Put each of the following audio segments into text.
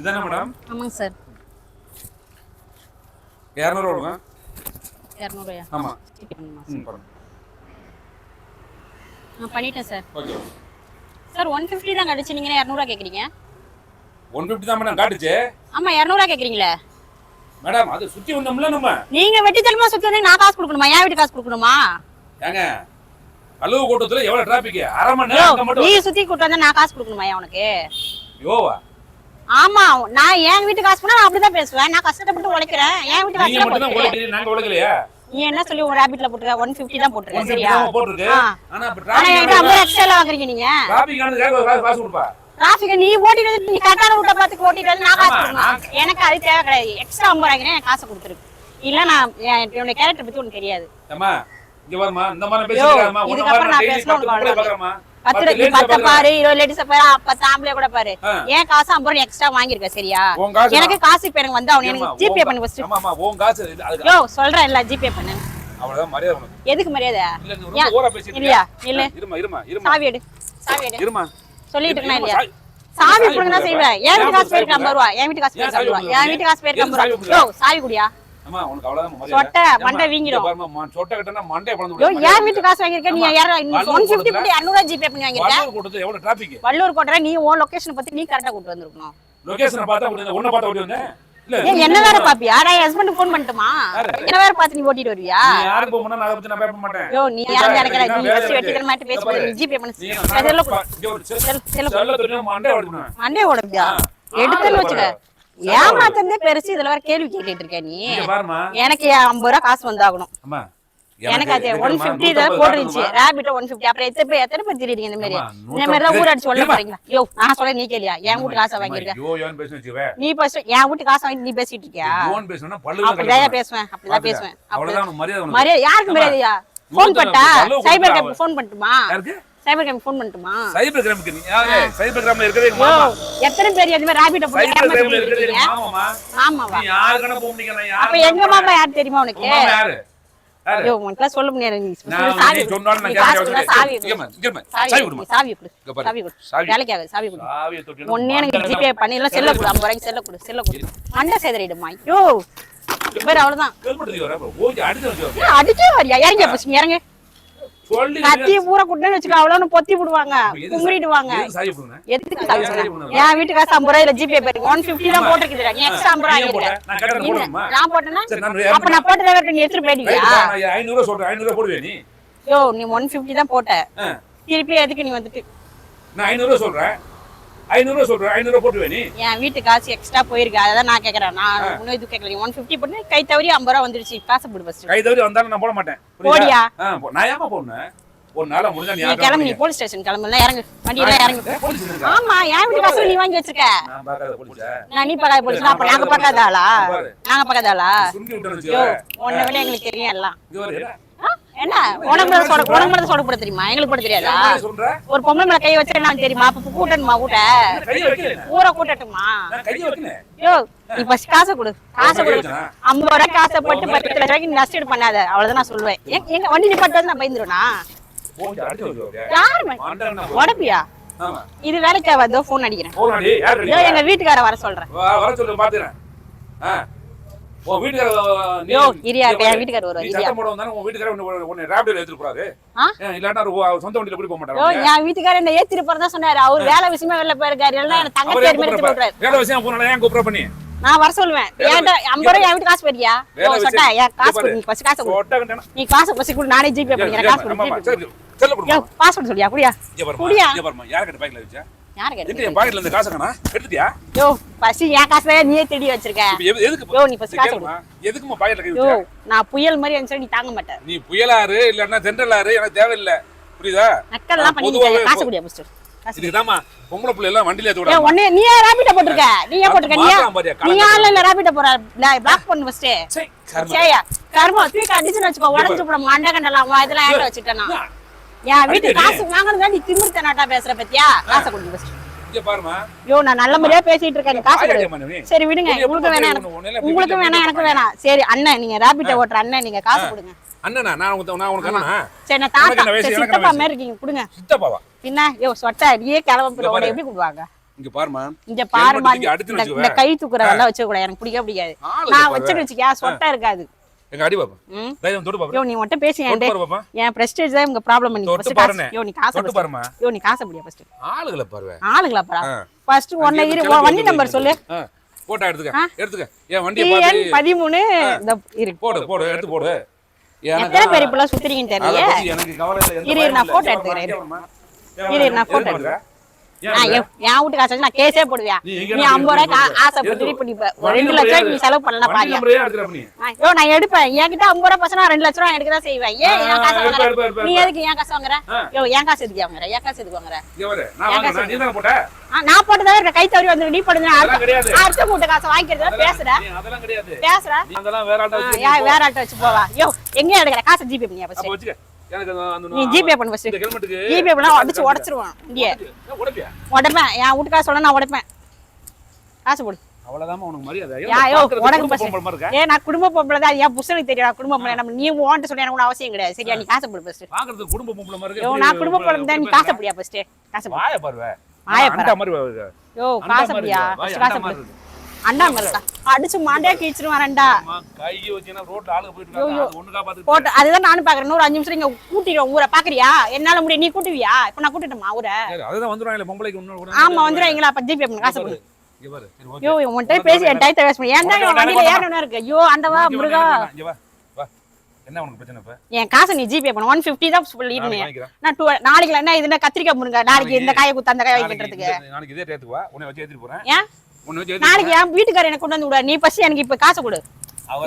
இதானே மேடம்? ஆமாங்க சார். இரநூறுவா கொடுங்க. இரநூறுயா? ஆமா. பண்ணுமா ம் பாருங்க நான் பண்ணிட்டேன் sir. Okay. Sir one fifty தான் கிடச்சி நீங்கள் இரநூறுவா கேட்குறீங்க? ஒன் ஃபிஃப்டி தான் மேடம் காட்டுச்சு. ஆமாம் இரநூறுவா கேட்குறீங்களே. மேடம் அது சுத்தி வந்தோம்ல நம்ம. நீங்கள் வெட்டித்தனமா சுற்றி வந்து நான் காசு கொடுக்கணுமா? என் வீட்டு காசு கொடுக்கணுமா? ஏங்க அலுவலக கூட்டத்துல எவ்வளவு டிராபிக் அரை மணி நேரம் மட்டும். நீ நான் காசு கொடுக்கணுமா உனக்கு? யோவா. ஆமா நான் என் வீட்டு காசு பண்ணா நான் அப்படிதான் பேசுவேன். நான் கஷ்டப்பட்டு உழைக்கிறேன். என் வீட்டு காசு மட்டும் தான் உழைக்கிறீங்க நாங்க உழைக்கலையா? நீ என்ன சொல்லி உங்க ரேபிட்ல போட்டுருக்க? ஒன் ஃபிஃப்டி தான் போட்டுருக்க சரியா? போட்டிருக்கு. ஆனா ஆனா என்கிட்ட எக்ஸ்ட்ரா வாங்குறீங்க நீங்க. டிராபிக் ஆனது காசு காசு கொடுப்பா. டிராபிக் நீ ஓட்டிட்டு நீ கரெக்டான ரூட்டை பார்த்து ஓட்டிட்டு நான் காசு கொடுக்கணும். எனக்கு அது தேவை கிடையாது. எக்ஸ்ட்ரா ஐம்பது ரூபாய்க்கு எனக்கு காசு கொடுத்துருக்கு. இல்ல நான் என் என்னோட கேரக்டர் பத்தி உனக்கு தெரியாது. இங்க வரமா இந்த மாதிரி இதுக்கப்புறம் நான் பேசணும் பத்து லேடிஸ் பத்து பாரு இருபது லேடிஸ் பாரு பத்து ஆம்பளை கூட பாரு. ஏன் காசு ஐம்பது ரூபாய் எக்ஸ்ட்ரா வாங்கியிருக்க சரியா? எனக்கு காசு இப்ப எனக்கு வந்து அவன் எனக்கு ஜிபே பண்ணு ஃபர்ஸ்ட் யோ சொல்றேன் இல்ல ஜிபே பண்ணு. அவ்வளவுதான் மரியாதை உனக்கு. எதுக்கு மரியாதை? இல்லையா? இருக்க. இல்ல. இருமா இருமா இருமா. சாவி எடு சாவி எடு. இருமா. சொல்லிட்டு இருக்கேனா இல்லையா? சாவி- கொடுங்க. செய்வேன் என் வீட்டு காசு சாவி போயிருக்கு ஐம்பது ரூபா என் வீட்டு காசு சாவி ஐம்பது என் ரூபா யோ சாவி குடியா? அம்மா உனக்கு அவ்வளவுதான் மரியாதை சொட்டை, ஏம்மா, மண்டை வீங்கிடும். சொட்டை கட்டினா வீட்டு காசு வாங்கியிருக்க நீ. யார ஒன் ஃபிஃப்டி போட்டு இரநூறுவா ஜிபே பண்ணி வாங்கியிருக்க வள்ளூர் கூட்டத்துல எவ்வளவு traffic? வள்ளூர் கோட்டை நீ உன் லொகேஷன் பத்தி நீ கரெக்டா கூட்டு வந்திருக்கணும் பார்த்தா உன்னை பார்த்தா ஓடி வந்தேன். என்ன வேற பாப்பியா நான் ஹஸ்பண்ட் ஃபோன் பண்ணட்டுமா என்ன வேற பார்த்து நீ ஓட்டிட்டு வருவியா நீ யாருக்கு போக நான் பத்தி நான் பயப்பட மாட்டேன். யோ நீ நினைக்கிற ஃபர்ஸ்ட். வெட்டிக்கிற பேசி ஜிபே பண்ணு செல்ல செல்ல செல்ல. மண்டே ஓடுவியா. எடுத்துன்னு ஆ, வச்சுக்க. ஏமாத்தந்தே பெருசு. இதுல வேற கேள்வி கேட்டுட்டு இருக்க நீ. எனக்கு ஐம்பது ரூபா காசு வந்தாகணும். எனக்கு அது ஒன் பிப்டி தான் போட்டுருந்துச்சு. ரேபிட்ட ஒன் பிப்டி அப்புறம் எத்தனை பேர் எத்தனை பேர் தெரியுறீங்க இந்த மாதிரி இந்த மாதிரி தான் ஊர் அடிச்சு சொல்ல. போறீங்களா யோ நான் சொல்ல நீ கேளியா? என் வீட்டு காசை வச்சுக்கவே. நீ ஃபர்ஸ்ட் என் வீட்டு காசை வாங்கி நீ பேசிட்டு இருக்கியா? அப்படிதான். பேசுவேன் அப்படிதான். பேசுவேன். மரியாதை யாருக்கு மரியாதையா? ஃபோன் அளவு சைபர் கேம் ஃபோன் பண்ணட்டுமா? சைபர் கேம் ஃபோன் பண்ணட்டுமா சைபர் கிராமுக்கு யாரு? சைபர் கிராம்ல யோ மாமா. எத்தனை பேர் இந்த மாதிரி ரேபிட்ட போட்டு சைபர் கிராம்ல இருக்கீங்க மாமாமா. ஆமாவா நீ யாருக்கான போக முடியாது, நான் அப்ப எங்க மாமா யார் தெரியுமா உனக்கு மாமா யாரு? யாரு? ஐயோ உனக்கு சொல்ல முடியாது நீ சாவி. சொன்னாலும் நான் நீ கேட்க காசு வேண்டிய கொடுத்தா சாவி அவசியம் இல்லை. கொடு. இங்க இருமா, இங்க இருமா. சாவி சாவி கொடு, கொடுமா. சாவி கொடு. சாவி கொடு சாவி. வேலைக்கு ஆகாது சாவி கொடு சாவியை தொட்டு ஒன்னே எனக்கு ஜிபே பண்ணி இல்ல செல்ல கொடு ஐம்பது ரூபாய்க்கு செல்ல கொடு செல்ல கொடு மண்டை சேதறிடுமா ஐயோ பேர் அவ்வளவுதான். அடிச்சு வரியா இறங்க பசங்க இறங்க. கத்திய பூரா குட்டுன்னு வச்சுக்கோ அவ்வளவு பொத்தி விடுவாங்க எதுக்கு கும்பிடுவாங்க எதுக்கு சாவி? என் வீட்டு காசு ஐம்பது ஜிபே போயிருக்கு. ஒன் பிப்டி தான் போட்டிருக்குதுடா நீ எக்ஸ்ட்ரா ஐம்பது ரூபாய் நான் போட்டேன்னா அப்ப நான் போட்டதை வேற நீ எடுத்துட்டு ஐநூறு சொல்றேன்? ஐநூறு போடுவே நீ? யோ நீ ஒன் பிப்டி தான் போட்ட. திருப்பி எதுக்கு நீ வந்துட்டு? நான் ஐநூறு சொல்றேன். ஐநூறு ரூபா சொல்றேன் ஐநூறு ரூபா போடுவே நீ என் வீட்டு காசு எக்ஸ்ட்ரா போயிருக்கு அதான் நான் கேக்குறேன். நான் முன்ன இது கேட்கல ஒன் பிப்டி போட்டு கை தவறி ஐம்பது ரூபா வந்துருச்சு. காசு போடு ஃபர்ஸ்ட் கை தவறி வந்தாலும் நான் போட மாட்டேன். போடியா? நான் ஏமா போடணும்? ஒரு நாளா முடிஞ்சா நீ கிளம்பு நீ? போலீஸ் ஸ்டேஷன் கிளம்புல இறங்கு. வண்டியில இறங்கு? ஆமா என் வீட்டு காசு நீ வாங்கி வச்சிருக்க. நான் நீ பக்காத போலீஸ் அப்ப நாங்க பக்காத ஆளா. நாங்க பக்காத ஆளா. உன்னை விட எங்களுக்கு தெரியும் எல்லாம். என்ன? உனக்கு மட்டும் சொட உனக்கு மட்டும் சொட போட தெரியுமா? எங்களுக்கு போட தெரியாதா? ஒரு பொம்பளை மேல கை வச்சா தெரியுமா? அப்ப கூட்டணுமா கூட்ட. ஊரை கூட்டட்டுமா? நான் கையை வைக்கல. யோ நீ ஃபர்ஸ்ட் காசை கொடு. காசை கை கொடு. வச்சனா? ஐம்பது ரூபாய் காசை போட்டு பத்து லட்ச ரூபாய்க்கு நீ நஷ்டம் பண்ணாத. அவ்வளவுதான் நான் சொல்லுவேன். எங்க- வண்டி நிப்பாட்டு வந்து நான் பயந்துருவா போட்டு அடிச்சு வச்சுக்கோ. யாரு ம- மாண்டான்னு நான் உடப்பியா. இது வேலைக்கு ஆகாதோ போன் அடிக்கிறேன். எங்க வீட்டுக்கார வர சொல்றேன். உன் வீட்டுக்கார- நீ- இரியா, என் பாரு. வீட்டுக்காரர் வருவார், நீ இரியா. சத்தம் போட வந்தாலும் உன் வீட்டுக்காரர் உன்னை- உன்னை ராபிடோல எடுத்துட்டு போறாரு. ஆ? ஏன், இல்லாட்டா ஒரு வா- சொந்த வண்டியில கூட்டிட்டு போக யோ மாட்டாரா? என் வீட்டுக்காரர் என்ன ஏத்திட்டு போறதா சொன்னாரு அவர் வேலை விஷயமா வெளில போயிருக்காரு வேலை விஷயம் ஏன் கூப்பிடுறா பண்ணி? நான் வர சொல்லுவேன் ஏன்டா ஐம்பது ரூபாய் என் வீட்டு காசு போறியா வேலை யோ சொட்டா காசு கொடு பாரு. நீ காசு கொடு. நீ காசு ஃபர்ஸ்ட் கொடு நானே ஜிபே பண்ணிக்கிறேன் காசு கொடு பாஸ்வேர்ட் சொல்லியா குடியா குடியா யார் கிட்ட வச்சா? யாரு எங்க கேட்டு என் பாக்கெட்ல இருந்து காசை காணா? எடுத்துட்டியா? யோ ஃபர்ஸ்ட் என் நீயே தேடி வச்சிருக்க. எதுக்கு யோ, நீ சரி, காசை கேளும்மா. எதுக்கும்மா பாக்கெட்ல கை யோ? நான் புயல் மாதிரி இருந்துச்சு நீ தாங்க மாட்டேன் நீ புயலாறு இல்லன்னா தென்றலாறு எனக்கு தேவையில்லை. புரியுதா? நக்கல்லாம் பண்ணி காசு குடியா ஃபர்ஸ்ட் காசு இதுக்குதாம்மா பொம்பளை பிள்ளை எல்லாம் வண்டியில ஏத்தி விடாம. ஒண்ணே நீ ராபிட்ட போட்டிருக்க. நீ ஏன் போட்டிருக்க நீ ராபிட்ட போற பிளாக் பண்ணு ஃபர்ஸ்ட் சே, கர்மம். சரியா கர்மம். தூக்கி அடிச்சுன்னு வச்சுக்கோ உடஞ்சு போட மண்டை கண்டலாம் உன் இதெல்லாம் ஏட்ட வச்சுட்டேன் என் வீட்டு. காசு வாங்குறதா நீ திமிர்த்த நாட்டா பேசுற பத்தியா? காசை கொடுங்க ஃபர்ஸ்ட் யோ நான் நல்ல முறையா பேசிட்டு இருக்கேன். காசு? சரி விடுங்க. உங்களுக்கு வேணாம். எல்லாம் உங்களுக்கு வேணாம் எனக்கு வேணாம். சரி அண்ணன் நீங்க ராபிட்ட ஓட்டுற அண்ணன் நீங்க காசு கொடுங்க. அண்ணனா? நான் உனக்கு நான் உனக்கு அண்ணனா? சரி நான் தாத்தா சித்தப்பா? மாதிரி இருக்கீங்க. கொடுங்க. சித்தப்பாவா? பின்ன யோ சொட்டா நீயே கிளம்ப பாரு. எப்படி கூடுவாங்க இங்க பாருமா இங்க பாருமா இந்த-. கை வச்சுக்க கூடாது. எனக்கு பிடிக்க பிடிக்காது. நான். வச்சுட்டு வச்சுக்கியா சொட்டா இருக்காது. எங்க அடி பாப்பா. தைரியம் தொட்டு பாப்பா. யோ நீ மட்டும் பேசி என் பாப்பா. என் பிரஸ்டேஜ் தான் உங்க ப்ராப்ளம் நீ ஃபர்ஸ்ட் பாருண்ணே. யோ நீ காசு தொட்டு. பாருமா யோ நீ காசு முடியா ஃபர்ஸ்ட் ஆளுகளை பாருவே. ஆளுங்களா பரா. ஃபர்ஸ்ட் ஒன்னு இரு வண்டி நம்பர் சொல்லு. போட்டோ எடுத்துக்க. எடுத்துக்க. என் டிஎன் பார்த்து பதிமூணு. இந்த இரு. போடு போடு எடுத்து போடு. எத்தனை பேர் இப்பெல்லாம் சுத்துறீங்கன்னு அதை தெரியல பத்தி எனக்கு கவலை இல்லை. எந்த இரு, நான் ஏன் எடுத்துக்கிறேன், இரு. நான் photo எதுக்கு என் வீட்டு காசு நான் கேஸே போடுவியா? நீ ஐம்பது ரூபாய்க்கு ஆசைப்பட்டு இப்ப ஒரு ரெண்டு லட்சம் நீ செலவு பண்ணலாம்? யோ நான் எடுப்பேன். என்கிட்ட ஐம்பது ரூபா பசங்க ரெண்டு லட்ச ரூபா எடுக்க தான் செய்வேன். ஏன் என் காசு வாங்குற. நீ எதுக்கு என் காசு வாங்குற. யோ என் காசு எதுக்கு வாங்குற? என் காசு எதுக்கு வாங்குற? நான் போட்டதா இருக்க. கை தவறி வந்து நீ போடுங்க. அடுத்த கூட்ட காசை வாங்கிக்கிறதா? பேசுற. பேசுற வேற ஆள்கிட்ட ஆ, வச்சு யா- நீ வேற ஆள்கிட்ட வச்சு போவா. யோ எங்க எடுக்கிற? காசை ஜிபே பண்ணியா நீ ஜிபே பண்ணு ஃபர்ஸ்ட் ஜிபே பண்ணா அடிச்சு உடைச்சிருவான். இங்கே ஏன்? உடைப்பேன். என் நான் உடைப்பேன். காசு போடு உனக்கு மரியாதை. ஏன்? ஏ நான் குடும்ப பொம்பளை தான். என் புருஷனுக்கு தெரியும் குடும்ப பொம்பளை. நம்ம நீ ஓன்ட்டு சொல்லி எனக்கு அவசியம் கிடையாது. சரியா? நீ காசு போடு ஃபர்ஸ்ட் குடும்ப பொம்பளை மாதிரி. நான் குடும்ப பொம்பளை தான். நீ காசு? அப்படியா ஃபர்ஸ்ட் காசு வாயை பாருவே. பாரு. மாதிரி. யோ காசு ஃபர்ஸ்ட் காசு போடு. இருக்கா அடிச்சு மாண்டே கீச்சிருவான் ரெண்டா அம்மா, கையை வச்சீங்கன்னா ரோட்ல ஆளுங்க போயிட்டு இருக்காங்க. அது ஒண்ணுக்கா பார்த்துட்டு போட்டு அதுதான் நானும் பாக்குறேன். இன்னொரு அஞ்சு நிமிஷம் நீங்க கூட்டிடுவோம் ஊரை. பாக்குறியா? என்னால முடியும். நீ கூட்டுவியா? இப்ப நான் கூட்டிட்டுமா ஊரை? அதுதான் வந்துருவாங்களே, பொம்பளைக்கு. ஆமா வந்துடுவீங்களா அப்ப ஜிபே பண்ணு காசு போடு. இங்க உன்கிட்ட பேசி என் டயத்தை வேஸ்ட் பண்ணி. ஏன் தான் வண்டியில ஏறணும் இருக்கு. ஐயோ ஆண்டவா இங்க முருகா. இங்க. என்ன உனக்கு பிரச்சனை இப்ப? என் காசை நீ ஜிபே பண்ணு. ஒன் ஃபிஃப்டி தான். வாங்கிக்கிறேன். நான் டூ நாளைக்கு என்ன கத்திரிக்காய் முருங்க? நாளைக்கு இந்த காயை குத்து அந்த காயை வைக்கிறதுக்கு. நாளைக்கு இதே டேத்துக்கு வா, உன்னை வச்சு ஏத்திட்டு போறேன். ஏன்? நாளைக்கு என் வீட்டுக்காரர் எனக்கு கொண்டு வந்து விட நீ ஃபர்ஸ்ட் எனக்கு இப்ப காசு கொடு.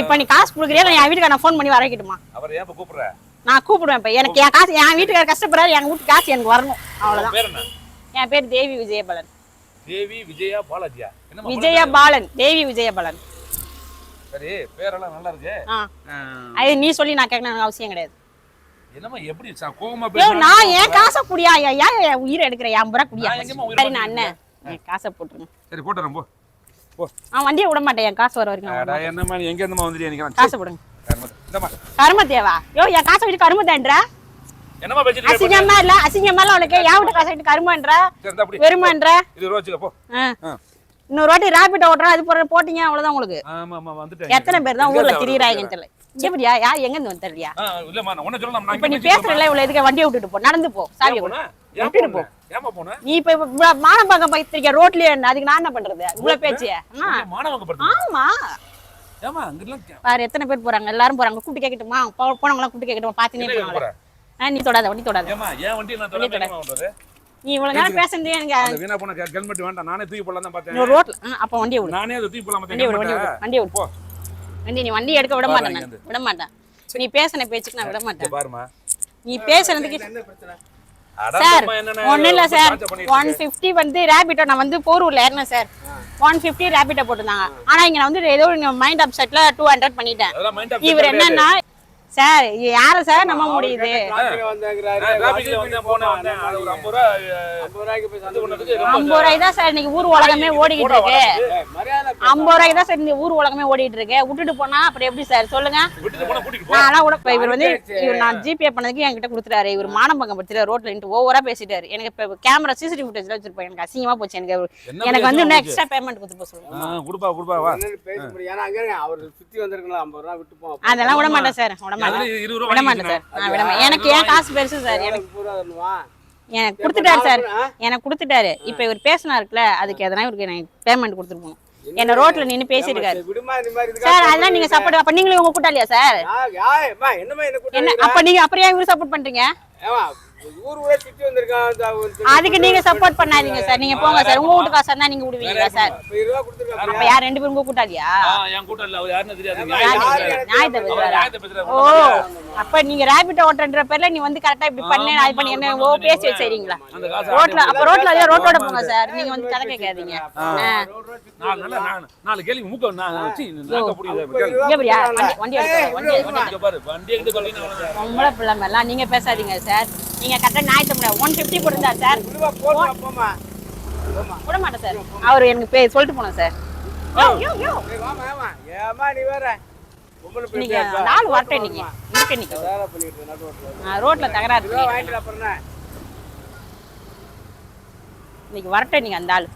இப்ப நீ காசு கொடுக்குறியா? நான் என் வீட்டுக்கார ஃபோன் பண்ணி வர வைக்கட்டுமா? அவரை ஏன் கூப்பிடுற? நான் கூப்பிடுவேன் இப்ப. எனக்கு என் காசு என் வீட்டுக்கார கஷ்டப்படுறாரு. என் வீட்டு காசு எனக்கு வரணும். அவ்வளவுதான்? என் பேர் தேவி விஜயபாலன். தேவி விஜயா பாலாஜியா? என்னம்மா விஜயபாலன் தேவி விஜயபாலன். சரி பேரெல்லாம் நல்லா இருக்கு. அது நீ சொல்லி நான் கேட்கணும் அவசியம் கிடையாது. என்னம்மா எப்படி கோவமா? நான் ஏன் காசை குடியா? ஏன் உயிரை எடுக்கிற என் புறா குடியா சரி நான் அண்ணன். என் காசை போட்டுருங்க. சரி போட்டுறேன் போ. போ. அவன் வண்டியை விட மாட்டேன் என் காசு வர வரைக்கும். என்னம்மா நீ எங்க இருந்துமா வந்துட்டியா காசு போடுங்க. கரும தேவா யோ என் காசை விட்டு கருமதான்ற என்னம்மா பேசிட்டு? அசிங்கமா இல்ல அசிங்கமா இல்ல உனக்கு. என் விட்டு காசை விட்டு கருமன்ற? வெறுமன்ற? இது வச்சுக்க போ. இன்னொரு வாட்டி ரேபிட் ஓட்டுறோம் அது போற போட்டீங்க அவ்வளவுதான் உங்களுக்கு. ஆமா ஆமா வந்துட்டேன். எத்தனை பேர் தான் ஊர்ல திரியிறாங்கன்னு தெரியல. எப்படியா யார் எங்க இருந்து வந்து தெரியலையா ஆ, இல்லம்மா நான் உன்னை சொல்லலாம் நான் இப்ப நீ பேசுறல இவ்வளவு எதுக்கு வண்டியை விட்டுட்டு போ. நடந்து போ. சாவி நீ இப்ப பைத்திருக்க ரோட்லயே என்ன? அதுக்கு நான் என்ன பண்றது? இவ்வளவு பேச்சு? ஆமா. எத்தனை பேர் போறாங்க? எல்லாரும் போறாங்க. கூப்பிட்டு கேட்கட்டுமா போ- போனவங்க எல்லாம் கூப்பிட்டு போனாங்க போற? நீ தொடாத வண்டி தொடாத? நீ இவ்வளவு நேரம் பேசுறதே எனக்கு அந்த வீணா போன ஹெல்- helmet வேண்டாம். நானே தூக்கி போடலாம்னு தான் பார்த்தேன். இன்னொரு ரோட்ல அப்ப வண்டியை விடு. நானே அதை தூக்கி போடலாம்னு வண்டியை விடு வண்டியை பார்த்தேன். விடு வண்டியை விடு. போ. வண்டி நீ வண்டி எடுக்க விட மாட்டேன். விட மாட்டேன். நீ பேசின பேச்சுக்கு நான் விட மாட்டேன். நீ பேசுறதுக்கு அட, சார் ஒன்றும் இல்லை சார் ஒன் ஃபிஃப்டி வந்து ரேபிட்டோ நான் வந்து போரூர்ல ஏறினேன் சார் ஒன் ஃபிஃப்டி ரேபிட்டோ போட்டிருந்தாங்க. ஆனா இங்க நான் வந்து ஏதோ மைண்ட் அப்செட்ல டூ ஹண்ட்ரட் பண்ணிட்டேன். அதெல்லாம் mind up இவர் என்னன்னா சார் யார சார் நம்ப முடியுது. ஐம்பது ரூபா, அஹ், ஐம்பது ரூபாய்க்கு போய் இது சண்டை பண்ணதுக்கு ரொம்ப ஐம்பது ரூபாய்க்கு தான் சார் இன்னைக்கு ஊர் உலகமே ஓடிக்கிட்டு இருக்கு. ஐம்பது ரூபாய்க்கு தான் சார் இந்த ஊர் உலகமே ஓடிட்டு இருக்கு. விட்டுட்டு போனா அப்புறம் எப்படி சார்? சொல்லுங்க. விட்டுட்டு போனா கூட்டிட்டு போ. நான் கூட இவர் வந்து இவர் நான் ஜிபே பண்ணதுக்கு என்கிட்ட கொடுத்துட்டாரு. இவர் மானம்பங்கம் படுத்துட்டு ரோட்ல நின்று ஓவரா பேசிட்டாரு. எனக்கு இப்ப கேமரா சிசிடிவி ஃபுட்டேஜ்ல வச்சிருப்பேன். எனக்கு அசிங்கமா போச்சு எனக்கு. எனக்கு வந்து இன்னும் எக்ஸ்ட்ரா பேமெண்ட் கொடுத்து போக சொல்லுங்க. கொடுப்பா, கொடுப்பா, வா. அவர் சுத்தி வந்திருக்கலாம் ஐம்பது ரூபா விட்டு போவோம் அதெல்லாம் விட மாட்டேன் சார். விட மாட்டேன் விட மாட்டேன் சார். நான் விட மாட்டேன் எனக்கு ஏன் காசு பெருசு சார். எனக்கு எனக்கு கொடுத்துட்டாரு சார்? எனக்கு கொடுத்துட்டாரு. இப்ப இவர் பேசினாருக்குல அதுக்கு எதனா இவருக்கு எனக்கு பேமெண்ட் கொடுத்துருப்போம் என்ன ரோட்ல நின்னு பேசியிருக்காரு சரி, அதெல்லாம் நீங்க சப்போர்ட் அப்ப நீங்களும் உங்க கூட்டாளியா சார்? என்ன? அப்ப நீங்க அப்புறம் ஏன் இவரு சப்போர்ட் பண்றீங்க? அதுக்கு நீங்க சப்போர்ட் பண்ணாதீங்க சார். நீங்க போங்க சார். உங்க வீட்டு காசு இருந்தா நீங்க விடுவீங்களா சார்? அப்ப யார் ரெண்டு பேரும் உங்க கூட்டாளியா. ஓ அப்ப நீங்க ரேபிட் ஓட்டுற பேர்ல நீ வந்து கரெக்டா இப்படி பண்ணு அது பண்ணி. என்ன ஓ பேசி காசு ரோட்ல அப்ப ரோட்ல அதே ரோட்டோட போங்க சார். நீங்க வந்து கதை கேட்காதீங்க. நாலு நாள்ல நான் நாலு கேள்வி மூக்க. வண்டி- வண்டி பிள்ளை நீங்க பேசாதீங்க சார். நீங்க கரெக்டா ஞாயிற்று முடியாது ஒன் ஃபிஃப்டி போட்டுருந்தா சார். விட மாட்டேன் சார் அவர் எனக்கு பே சொல்லிட்டு போனோம் சார் யோ, யோ, யோ. ஏய், வாம்மா, ஏம்மா. ஏம்மா, நீ வேற பொம்பளை பிள்ளை இன்னைக்கு பேசுறா. நாள் வரட்டும் இன்னைக்கு இருக்கு இன்னைக்கு வேலை பண்ணிட்டு இருக்க, நடு ரோட்ல. தகராறு? இன்னைக்கு நீங்க அந்த ஆள்